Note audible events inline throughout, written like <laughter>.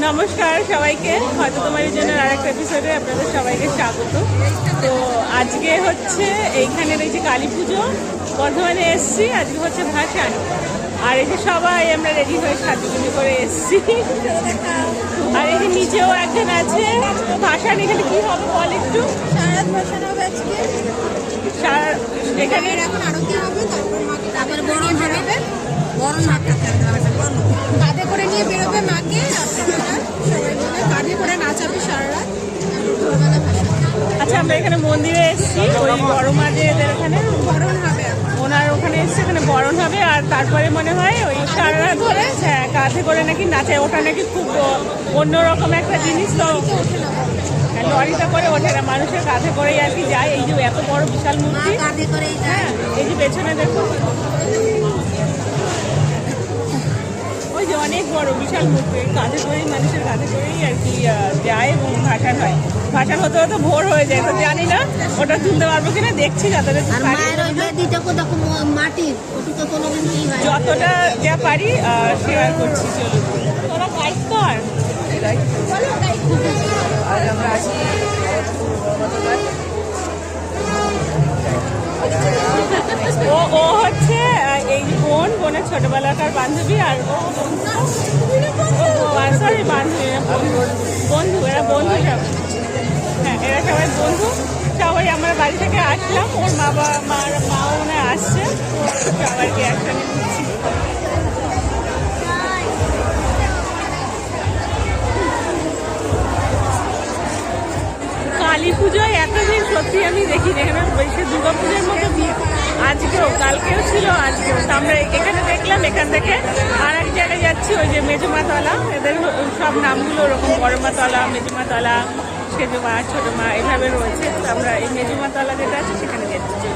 নমস্কার সবাইকে। হয়তো তোমার জন্য আর একটা এপিসোডে আপনাদের সবাইকে স্বাগত। তো আজকে হচ্ছে এইখানের এই যে কালী পুজো বর্ধমানে এসছি। আজকে হচ্ছে ভাসান। আর এই যে সবাই আমরা রেডি হয়ে সাজুগুজি করে এসছি। আর এই যে নিচেও একজন আছে। তো ভাসান এখানে কি হবে বল একটু? সারাত বসানো হবে আজকে। সারা- এখানে এখানে আরতি হবে তারপর মাকে তারপরে খেলতে হবে। কাঁধে করে নিয়ে বেরোবে মাকে সবাই মিলে কাঁধে করে নাচাবে সারা রাত। আচ্ছা আমরা এখানে মন্দিরে এসছি ওই বড় মাঝেদের ওখানে বরণ হবে। ওনার ওখানে এসছে এখানে বরণ হবে আর তারপরে মনে হয় ওই সারা ধরে হ্যাঁ কাঁধে করে নাকি নাচে ওটা নাকি খুব অন্যরকম একটা জিনিস তো না হ্যাঁ, লরিতে করে ওঠে না মানুষের কাঁধে করেই আর কি যায় এই যে এত বড় বিশাল মা মূর্তি কাঁধে করেই যায়। হ্যাঁ এই যে পেছনে দেখো যে অনেক বড় বিশাল মূর্তি কাঁধে করেই মানুষের কাঁধে করেই আর কি যায় এবং ভাসান হয়। ভাসান হতে হতে ভোর হয়ে যায়। তো জানি না ওটা তুলতে পারব কিনা দেখছি মাটির কি হয় যতটা যা পারি শেয়ার করছি চলুন। তোরা গাইড কর। আজ আমরা আছি ও ও হচ্ছে এই বোন, বোনের ছোটবেলাকার বান্ধবী আর সরি বান্ধবী বন্ধু এরা বন্ধু সব। হ্যাঁ এরা সবাই বন্ধু। সবাই আমরা বাড়ি থেকে আসলাম, ওর মা বাবা মার, মা মনে হয় আসছে সবাইকে একসঙ্গে ঘুরছি কালী পুজোয় এত ভিড় সত্যি আমি দেখি এখানে বৈশে দুর্গা পুজোর মতো ভিড়। আজকেও, কালকেও ছিল, আজকেও। তো আমরা এখানে দেখলাম, এখান থেকে আর এক জায়গায় যাচ্ছি, ওই যে মেজুমাতলা। এদের সব নামগুলো ওরকম, বড়মাতলা, মেজুমাতলা সেজুমা ছোটমা, এভাবে রয়েছে। তো আমরা এই মেজুমাতলা যেটা আছে, সেখানে যাচ্ছি।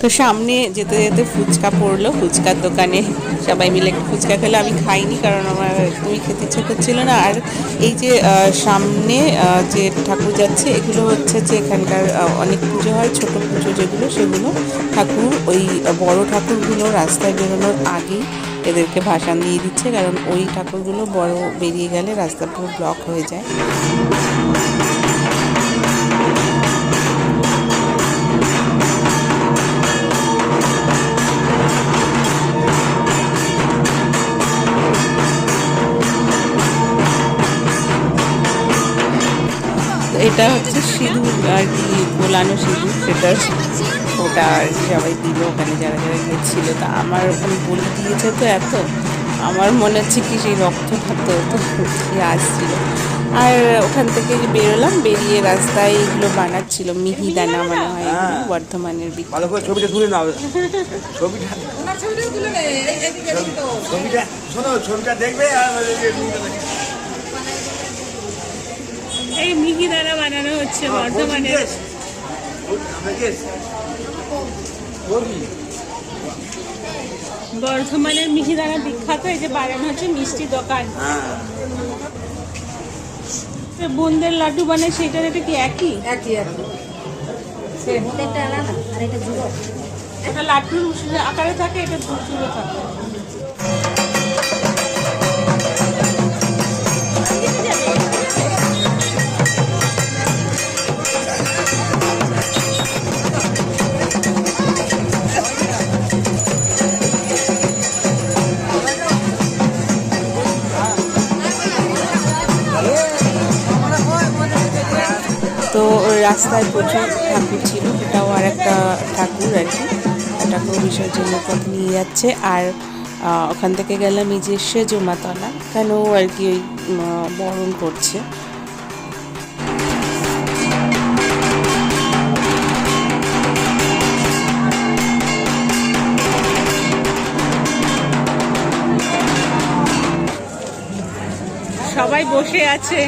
তো সামনে যেতে যেতে ফুচকা পড়ল, ফুচকার দোকানে সবাই মিলে একটু ফুচকা খেলে। আমি খাইনি কারণ আমার একদমই খেতে ইচ্ছে করছিল না। আর এই যে সামনে যে ঠাকুর যাচ্ছে, এগুলো হচ্ছে যে এখানকার অনেক পুজো হয়, ছোট পুজো যেগুলো, সেগুলো ঠাকুর ওই বড় ঠাকুরগুলো রাস্তায় বেরোনোর আগেই এদেরকে ভাসান দিয়ে দিচ্ছে। কারণ ওই ঠাকুরগুলো বড় বেরিয়ে গেলে রাস্তা পুরো ব্লক হয়ে যায়। এটা হচ্ছে সিঁদুর আর কি গোলানো সিঁদুর সেটা ওটা আর কি সবাই দিল ওখানে যারা যারা গেছিল তা আমার ওখানে বলে দিয়েছে তো এত আমার মনে হচ্ছে কি সেই রক্তপাত তো কি আসছিল। আর ওখান থেকে বেরোলাম বেরিয়ে রাস্তায় এগুলো বানাচ্ছিল মিহিদানা মনে হয় এগুলো বর্ধমানের বিখ্যাত ভালো করে ছবিটা তুলে নাও। ছবিটা ছবিটা ছবিটা দেখবে আর এই মিহিদানা বানানো হচ্ছে. আমরা yes. বর্ধমানের মিহিদানা বিখ্যাত এই যে বানানো হচ্ছে মিষ্টি দোকান। হ্যাঁ। বোনদের লাড্ডু বানায় সেটার এটা কি একই? একই একই। এটা লাড্ডুর আকারে থাকে এটা চুলো থাকে। রাস্তায় প্রচুর ঠাকুর ছিল, এটাও আর একটা ঠাকুর আর কি। ঠাকুর বিসর্জনের পথ নিয়ে যাচ্ছে। আর ওখান থেকে গেলাম এই যে সেজমাতলা এখানেও আর কি ওই বরণ করছে। সবাই বসে আছে।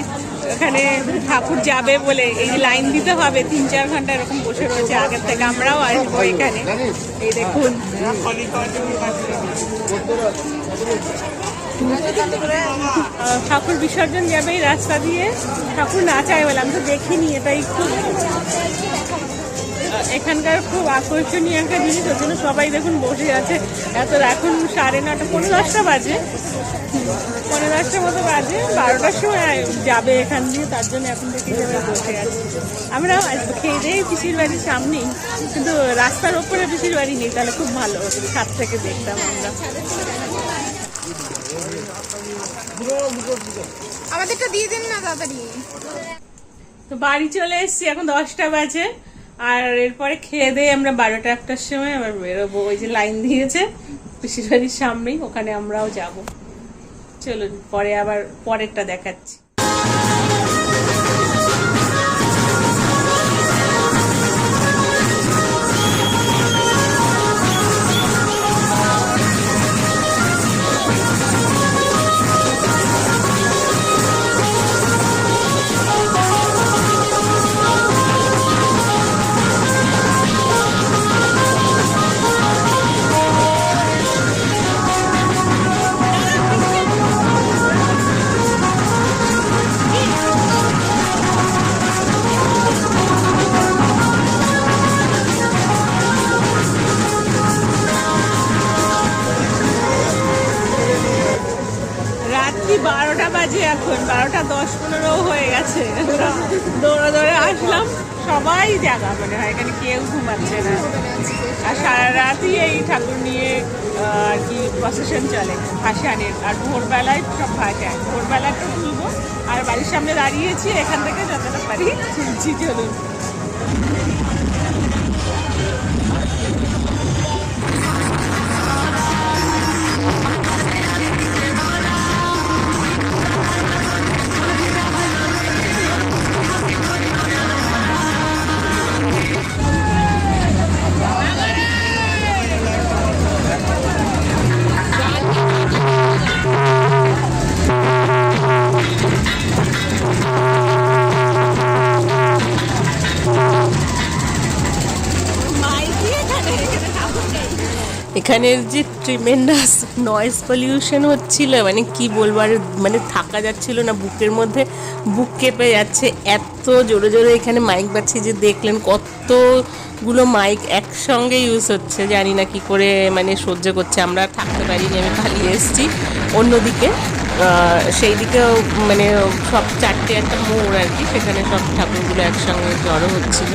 এখানে ঠাকুর যাবে বলে এই লাইন দিতে হবে, তিন চার ঘণ্টা এরকম বসে রয়েছে আগের থেকে। আমরাও আসব এখানে। এই দেখুন। ঠাকুর বিসর্জন যাবে এই রাস্তা দিয়ে। ঠাকুর না চাই বলে, আমি তো দেখিনি এটাই খুব। এখানকার খুব আকর্ষণীয় একটা জিনিস, ওর জন্য সবাই দেখুন বসে আছে। এত, এখন সাড়ে নটা পনেরো দশটা বাজে। পনেরো দশটার মতো বাজে বারোটার সময় যাবে এখান দিয়ে তার জন্য এখন থেকে যাবে বসে আছে। আমরা খেয়ে দিয়ে পিসির বাড়ির সামনেই কিন্তু রাস্তার ওপরে পিসির বাড়ি নেই তাহলে খুব ভালো ছাদ থেকে দেখতাম আমরা। আমাদেরটা দিয়ে দিন না তাড়াতাড়ি। তো বাড়ি চলে এসেছি এখন দশটা বাজে আর এরপরে খেয়ে দিয়ে আমরা বারোটা একটার সময় আবার বেরোবো। ওই যে লাইন দিয়েছে পিসির বাড়ির সামনেই ওখানে আমরাও যাব। চলুন পরে আবার পরেরটা দেখাচ্ছি। চলে আনে। আর ভোরবেলায় সব ভাসে ভাসায় ভোরবেলাটা তুলবো। আর বাড়ির সামনে দাঁড়িয়েছি, এখান থেকে যতটা পারি তুলছি চলুন। এখানের যে ট্রিমেন্ডাস নয়েজ পলিউশন হচ্ছিল মানে কি বলব আর মানে থাকা যাচ্ছিল না বুকের মধ্যে, বুক কেঁপে যাচ্ছে, এত জোরে জোরে এখানে মাইক বাজছে যে দেখলেন কতগুলো মাইক একসঙ্গে ইউজ হচ্ছে, জানি না কি করে মানে সহ্য করছে, আমরা থাকতে পারিনি, আমি পালিয়ে এসেছি অন্যদিকে সেই দিকেও মানে সব চারটে একটা মোড় আর কি, সেখানে সব ঠাকুরগুলো একসঙ্গে জড়ো হচ্ছিল।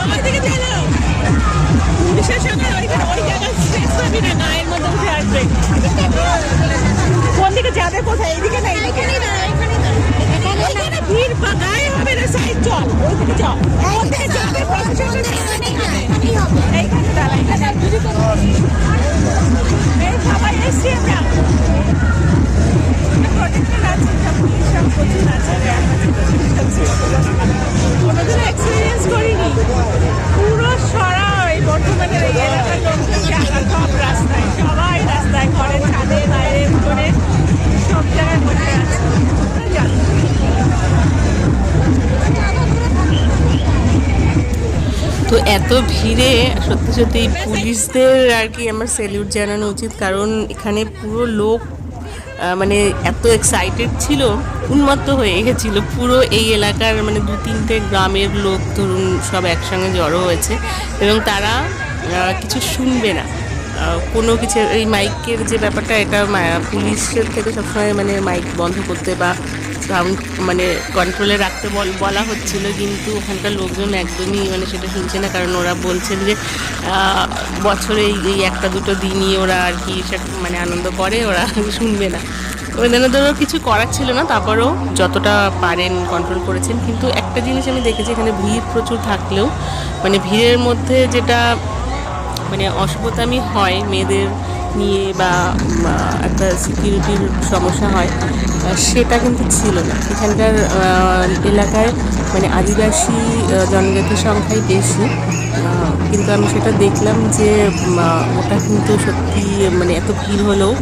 আমার দিকে চলো পুলিশের সঙ্গে ওইখানে ওই জায়গায় স্ট্রেস পাবি না গায়ের মধ্যে উঠে আসবে। কোন দিকে যাবে কোথায়? এইদিকে না ভিড় গায়ে হবে না সাইড চল ওই দিকে চল কোন দিকে যাবে? এইখানে দাঁড়া এখানে আর এই সবাই এসছি আমরা। প্রোটেক্টেড আছে এত ভিড়ে, সত্যি সত্যি পুলিশদের আর কি আমার স্যালিউট জানানো উচিত। কারণ এখানে পুরো লোক মানে এত এক্সাইটেড ছিল, উন্মত্ত হয়ে গেছিল। পুরো এই এলাকার মানে দু তিনটে গ্রামের লোক ধরুন সব একসঙ্গে জড়ো হয়েছে এবং তারা কিছু শুনবে না। কোনো কিছু, এই মাইকের যে ব্যাপারটা, এটা পুলিশের থেকে সবসময় মানে মাইক বন্ধ করতে বা মানে কন্ট্রোলে রাখতে বল- হচ্ছিল, কিন্তু ওখানকার লোকজন একদমই মানে সেটা শুনছে না, কারণ ওরা বলছেন যে বছরে এই একটা দুটো দিনই ওরা আর কি মানে আনন্দ করে, ওরা <laughs> শুনবে না। ওদেরও কিছু করার ছিল না, তারপরেও যতটা পারেন কন্ট্রোল করেছেন, কিন্তু একটা জিনিস আমি দেখেছি, এখানে ভিড় প্রচুর থাকলেও মানে ভিড়ের মধ্যে যেটা মানে অশুভতামি হয় মেয়েদের নিয়ে বা একটা সিকিউরিটির সমস্যা হয় সেটা কিন্তু ছিল না। এখানকার এলাকায় মানে আদিবাসী জনজাতির সংখ্যাই বেশি। কিন্তু আমি সেটা দেখলাম যে ওটা কিন্তু সত্যি মানে এত ভিড় হলেও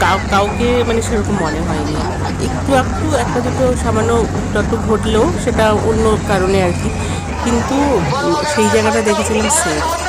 কাউ- কাউকে মানে সেরকম মনে হয়নি। একটু একটু একটা দুটো সামান্য একটু ঘটলেও সেটা অন্য কারণে আর কি। কিন্তু সেই জায়গাটা দেখেছিলাম সেফ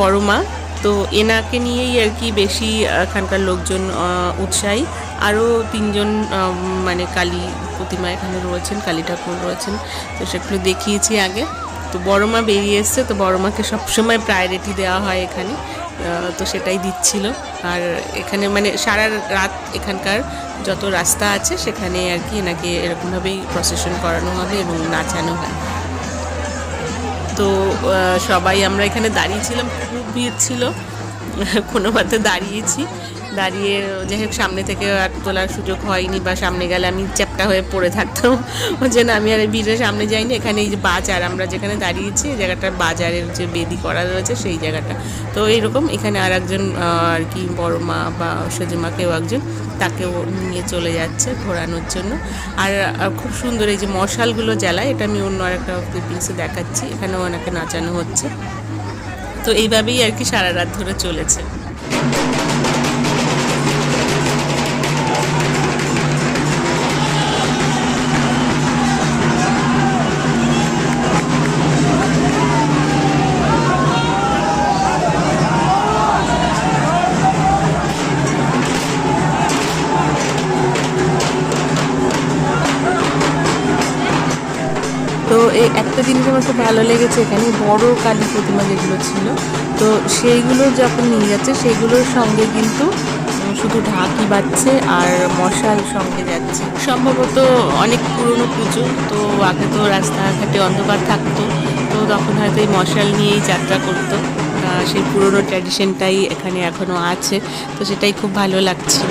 বড় মা, তো এনাকে নিয়েই আর কি বেশি এখানকার লোকজন উৎসাহী। আরও তিনজন মানে কালী প্রতিমা এখানে রয়েছেন, কালী ঠাকুর রয়েছেন। তো সেগুলো দেখিয়েছি আগে। তো বড় মা বেরিয়ে এসছে, তো বড় মাকে সবসময় প্রায়োরিটি দেওয়া হয় এখানে। তো সেটাই দিচ্ছিল। আর এখানে মানে সারা রাত এখানকার যত রাস্তা আছে, সেখানে আর কি এনাকে এরকমভাবেই প্রসেশন করানো হবে এবং নাচানো হয়। তো সবাই আমরা এখানে দাঁড়িয়েছিলাম খুব ভিড় ছিল। কোনো মতে দাঁড়িয়েছি। দাঁড়িয়ে, যাই হোক, সামনে থেকে আর তোলার সুযোগ হয়নি বা সামনে গেলে আমি চ্যাপটা হয়ে পড়ে থাকতাম। ওই জন্য আমি আর ভিড়ের সামনে যাইনি। এখানে এই যে বাজার, আমরা যেখানে দাঁড়িয়েছি, এই জায়গাটা বাজারের যে বেদি করা রয়েছে, সেই জায়গাটা। তো এইরকম এখানে আর একজন আর কি, বড় মা বা সেজমা কেউ একজন, তাকেও নিয়ে চলে যাচ্ছে ঘোরানোর জন্য। আর খুব সুন্দর এই যে মশালগুলো জ্বালায়, এটা আমি অন্য আরেকটা ক্লিপিংসে দেখাচ্ছি। এখানেও ওনাকে নাচানো হচ্ছে। তো এইভাবেই আর কি সারা রাত ধরে চলেছে। একটা জিনিস আমার খুব ভালো লেগেছে এখানে, বড় কালী প্রতিমা যেগুলো ছিল। তো সেইগুলো যখন নিয়ে যাচ্ছে, সেগুলোর সঙ্গে কিন্তু শুধু ঢাকি বাজছে আর মশাল সঙ্গে যাচ্ছে। সম্ভবত অনেক পুরনো পুজো, তো আগে তো রাস্তাঘাটে অন্ধকার থাকতো, তো তখন হয়তো এই মশাল নিয়েই যাত্রা করতো। সেই পুরনো ট্র্যাডিশনটাই এখানে এখনও আছে, তো সেটাই খুব ভালো লাগছিল।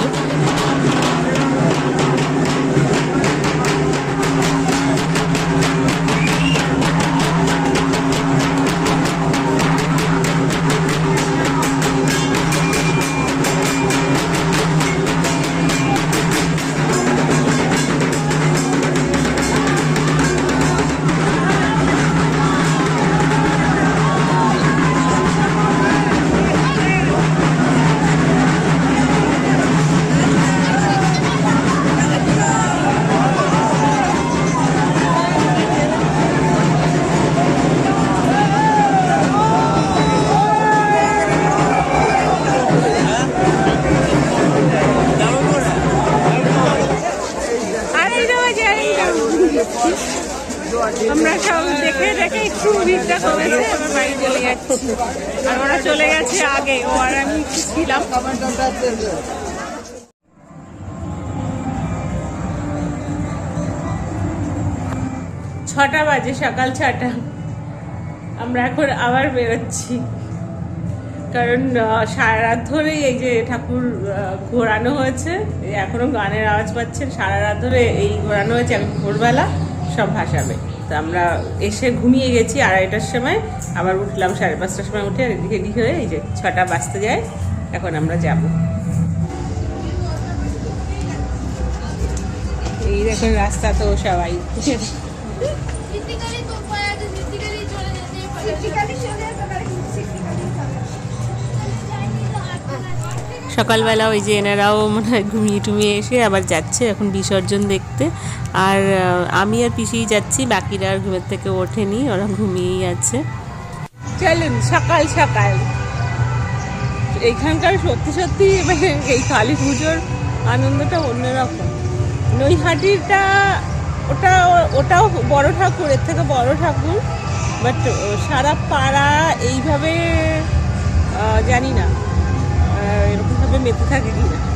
ছটা বাজে, সকাল ছটা। আমরা এখন আবার বেরোচ্ছি। কারণ সারা রাত ধরে এই যে ঠাকুর ঘোরানো হয়েছে এই এখনও গানের আওয়াজ পাচ্ছেন। সারা রাত ধরে এই ঘোরানো হয়েছে এখন ভোরবেলা সব ভাসাবে। তো আমরা এসে ঘুমিয়ে গেছি আড়াইটার সময়, আবার উঠলাম সাড়ে পাঁচটার সময় উঠে রেডি রেডি হয়ে এই যে ছটা বাজতে যায়। এখন আমরা যাব। এই দেখুন রাস্তা তো সবাই। সকালবেলা ওই যে এনারাও মনে হয় ঘুমিয়ে টুমিয়ে এসে আবার যাচ্ছে এখন বিসর্জন দেখতে। আর আমি আর পিসিই যাচ্ছি, বাকিরা আর ঘুমের থেকে ওঠেনি, ওরা ঘুমিয়েই আছে। চলুন, সকাল সকাল। এইখানকার সত্যি সত্যি মানে এই কালী পুজোর আনন্দটা অন্যরকম। নৈহাটিটা ওটা, ওটাও বড় ঠাকুর, এর থেকে বড় ঠাকুর বাট সারা পাড়া এইভাবে জানি না এরকমভাবে মেতে থাকে কি না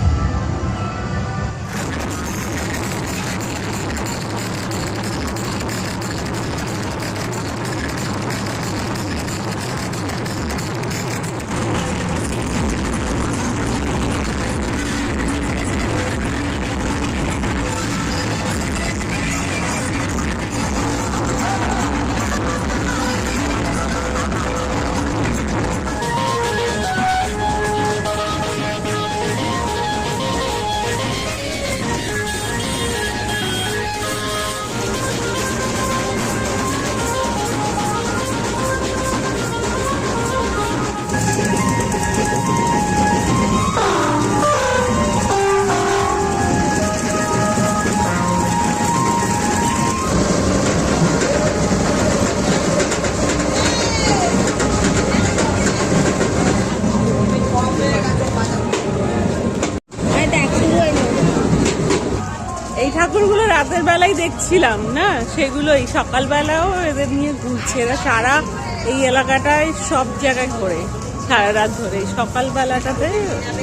দেখছিলাম, না? সেগুলো এই সকালবেলাও এদের নিয়ে ঘুরছে। এরা সারা এই এলাকাটায় সব জায়গায় ঘোরে, সারা রাত ধরে। সকালবেলাটাতে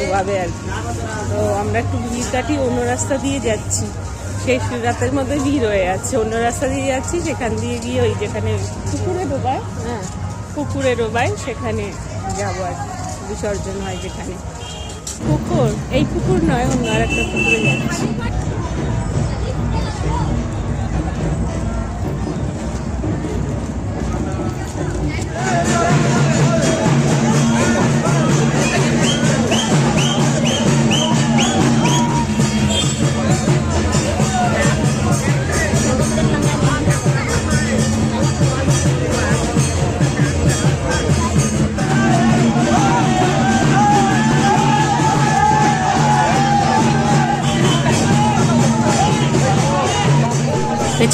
ওভাবে আর কি। তো আমরা একটু ভিড় কাটি অন্য রাস্তা দিয়ে যাচ্ছি। শেষ রাতের মধ্যে ভিড় হয়ে যাচ্ছে অন্য রাস্তা দিয়ে যাচ্ছি, সেখান দিয়ে গিয়ে ওই যেখানে পুকুরে ডোবায় হ্যাঁ পুকুরে ডোবায়, সেখানে যাব আর। বিসর্জন হয় যেখানে। পুকুর? এই পুকুর নয়, অন্য আর একটা পুকুরে যাচ্ছি। Yeah.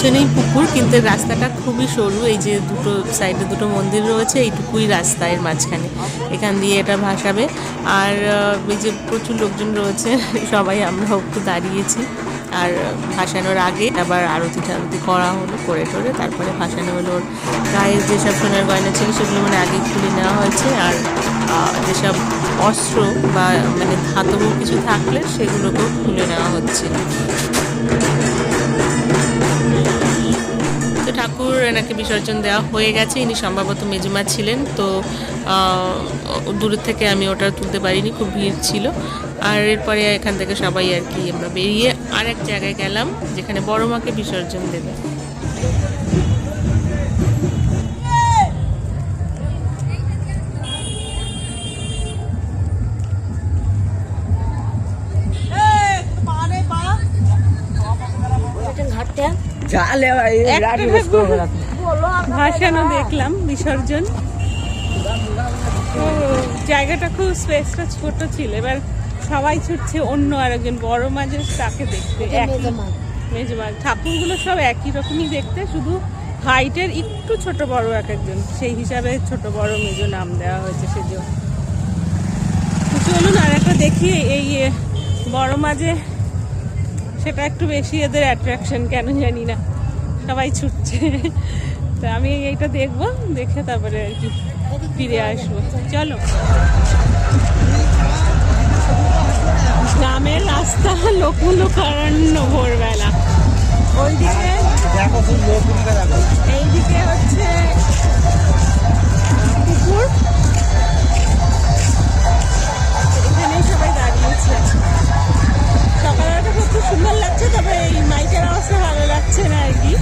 পেছনেই পুকুর, কিন্তু রাস্তাটা খুবই সরু। এই যে দুটো সাইডে দুটো মন্দির রয়েছে, এইটুকুই রাস্তা এর মাঝখানে। এখান দিয়ে এটা ভাসাবে। আর এই যে প্রচুর লোকজন রয়েছে, <laughs> সবাই আমরা একটু দাঁড়িয়েছি। আর, ভাসানোর আগে আবার আরতি টারতি করা হলো, করে টোরে। তারপরে ভাসানো হলো ওর গায়ের যেসব সোনার গয়না ছিল, সেগুলো মানে আগে খুলে নেওয়া হয়েছে। আর যেসব অস্ত্র বা মানে ধাতব কিছু থাকলে সেগুলোকেও খুলে নেওয়া হচ্ছে। ঠাকুর, এনাকে বিসর্জন দেওয়া হয়ে গেছে। ইনি সম্ভবত মেজমা ছিলেন, তো দূর থেকে আমি ওটা তুলতে পারিনি, খুব ভিড় ছিল। আর এরপরে এখান থেকে সবাই আর কি আমরা বেরিয়ে আর এক জায়গায় গেলাম, যেখানে বড় মাকে বিসর্জন দেবে। ভাসানো দেখলাম বিসর্জন। তো জায়গাটা খুব স্পেসটা ছোট ছিল। এবার সবাই ছুটছে অন্য আরেকজন বড় মাঝে তাকে দেখতে। একই। মেজমা। ঠাকুরগুলো সব একই রকমই দেখতে শুধু হাইটের একটু ছোট বড় এক একজন। সেই হিসাবে ছোট বড় মেজো নাম দেওয়া হয়েছে সেজন্য। তো চলুন আর একটা দেখি এই বড় মাঝে সেটা একটু বেশি এদের অ্যাট্রাকশন কেন জানি না। সবাই ছুটছে। তো আমি এইটা দেখব, দেখে তারপরে আর কি ফিরে আসব। চলো। গ্রামের রাস্তা লোক লোকারণ্য ভোরবেলা। ওইদিকে এইদিকে হচ্ছে পুকুর এখানে সবাই দাঁড়িয়েছে। সকালটা খুব সুন্দর লাগছে তবে এই মাইকের অবস্থা ভালো লাগছে না আর কি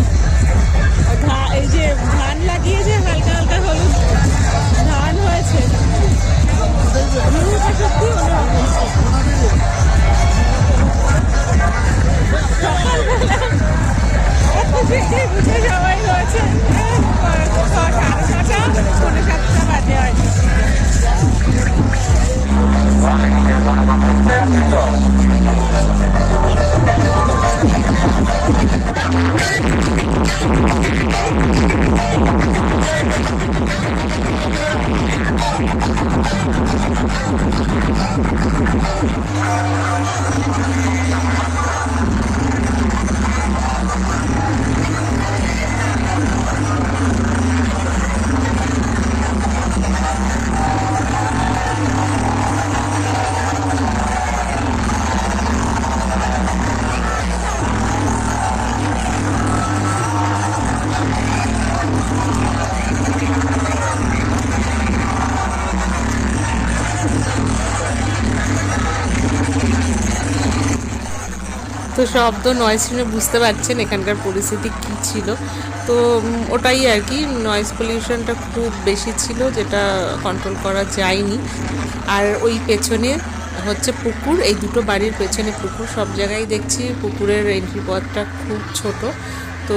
এই যে ধান লাগিয়েছে হালকা হালকা হলুদ ধান হয়েছে সত্যি অন্যরকম সকালবেলা বাজে হয় তো শব্দ নয়েজ শুনে বুঝতে পারছেন এখানকার পরিস্থিতি কী ছিল। তো ওটাই আর কি নয়েজ পলিউশনটা খুব বেশি ছিল যেটা কন্ট্রোল করা যায়নি। আর ওই পেছনে হচ্ছে পুকুর, এই দুটো বাড়ির পেছনে পুকুর, সব জায়গায় দেখছি পুকুরের এন্ট্রি পথটা খুব ছোট। তো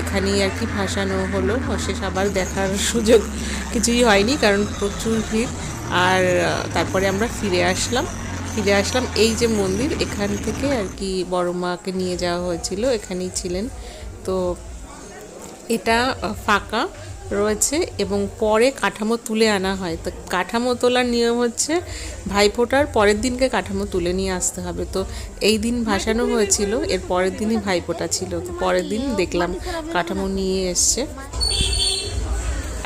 এখানেই আর কি ভাসানো হলো শেষ আবার দেখার সুযোগ কিছুই হয়নি কারণ প্রচুর ভিড়। আর তারপরে আমরা ফিরে আসলাম। ফিরে আসলাম। এই যে মন্দির, এখান থেকে আর কি বড় মাকে নিয়ে যাওয়া হয়েছিল, এখানেই ছিলেন। তো এটা ফাঁকা রয়েছে এবং পরে কাঠামো তুলে আনা হয়। তো কাঠামো তোলার নিয়ম হচ্ছে ভাইফোঁটার পরের দিনকে কাঠামো তুলে নিয়ে আসতে হবে। তো এই দিন ভাসানো হয়েছিল, এর পরের দিনই ভাইফোঁটা ছিল। তো পরের দিন দেখলাম কাঠামো নিয়ে এসছে।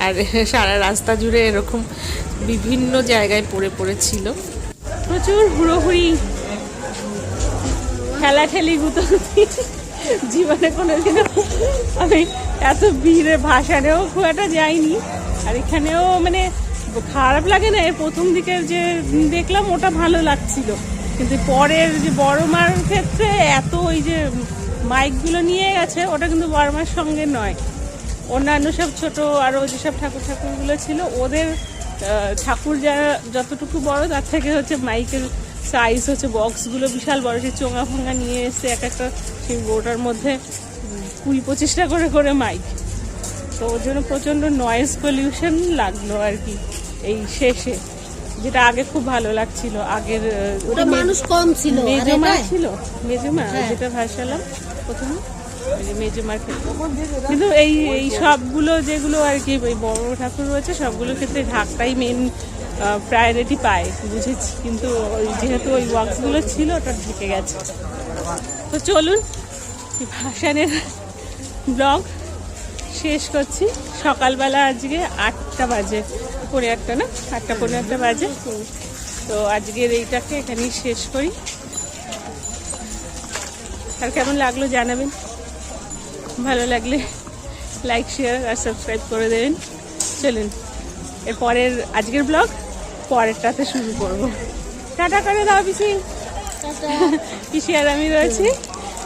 আর সারা রাস্তা জুড়ে এরকম বিভিন্ন জায়গায় পড়ে পড়েছিল। প্রচুর হুড়োহুড়ি, ঠেলাঠেলি গুতোগুতি জীবনে কোনোদিনও আমি এত ভিড়ে ভাসানেও খুব একটা যাইনি। আর এখানেও মানে খারাপ লাগে না, এর প্রথম দিকের যে দেখলাম ওটা ভালো লাগছিল। কিন্তু পরের যে বড় মার ক্ষেত্রে এত ওই যে মাইকগুলো নিয়ে গেছে, ওটা কিন্তু বড় মার সঙ্গে নয়। অন্যান্য সব ছোট আরও যেসব ঠাকুর ঠাকুরগুলো ছিল, ওদের ঠাকুর যারা যতটুকু বড় তার থেকে হচ্ছে মাইকের সাইজ হচ্ছে বক্সগুলো বিশাল বড়। সেই চোঙা ফোঙা নিয়ে এসে এক একটা সেই ওটার মধ্যে কুড়ি পঁচিশটা করে করে মাইক। তো ওর জন্য প্রচণ্ড নয়েজ পলিউশন লাগল আর কি এই শেষে যেটা আগে খুব ভালো লাগছিল। আগের ওটা মানুষ কম ছিল মেজমা ছিল মেজমা হ্যাঁ। যেটা ভাসালাম প্রথমে। যে মেজমার ক্ষেত্রে কিন্তু এই এই সবগুলো যেগুলো আর কি ওই বড় ঠাকুর রয়েছে, সবগুলোর ক্ষেত্রে ঢাকটাই মেন প্রায়োরিটি পায়, বুঝেছি। কিন্তু ওই যেহেতু ওই ওয়ার্কসগুলো ছিল, ওটা ঢেকে গেছে। তো চলুন, ভাসানের ব্লগ শেষ করছি। সকালবেলা আজকে আটটা বাজে পরে আটটা না? আটটা পনেরো একটা বাজে। তো আজকের এইটাকে এখানেই শেষ করি। আর কেমন লাগল জানাবেন? ভালো লাগলে লাইক শেয়ার আর সাবস্ক্রাইব করে দেবেন। চলুন এর পরের আজকের ব্লগ পরেরটাতে শুরু করব। টাটা করে দাও পিসি। পিসি আর আমি রয়েছি।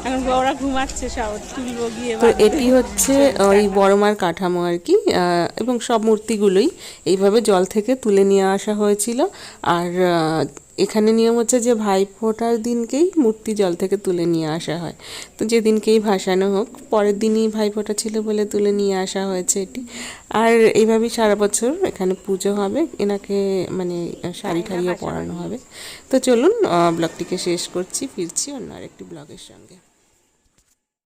এখন ওরা ঘুমাচ্ছে সব তুলবো গিয়ে তো এটি হচ্ছে ওই বড়মার কাঠামো আর কি এবং সব মূর্তিগুলোই এইভাবে জল থেকে তুলে নিয়ে আসা হয়েছিল। আর এখানে নিয়ম হচ্ছে যে ভাই ফোটার দিনকেই মূর্তি জল থেকে তুলে নিয়ে আসা হয়। তো যেদিনকেই ভাসানো হোক, পরের দিনই ভাই ফোটা ছিল বলে তুলে নিয়ে আসা হয়েছে এটি। আর এইভাবেই সারা বছর এখানে পুজো হবে, এনাকে মানে শাড়ি ঠাড়িও পরানো হবে। তো চলুন ব্লগটিকে শেষ করছি, ফিরছি অন্য আরেকটি ব্লগের সঙ্গে।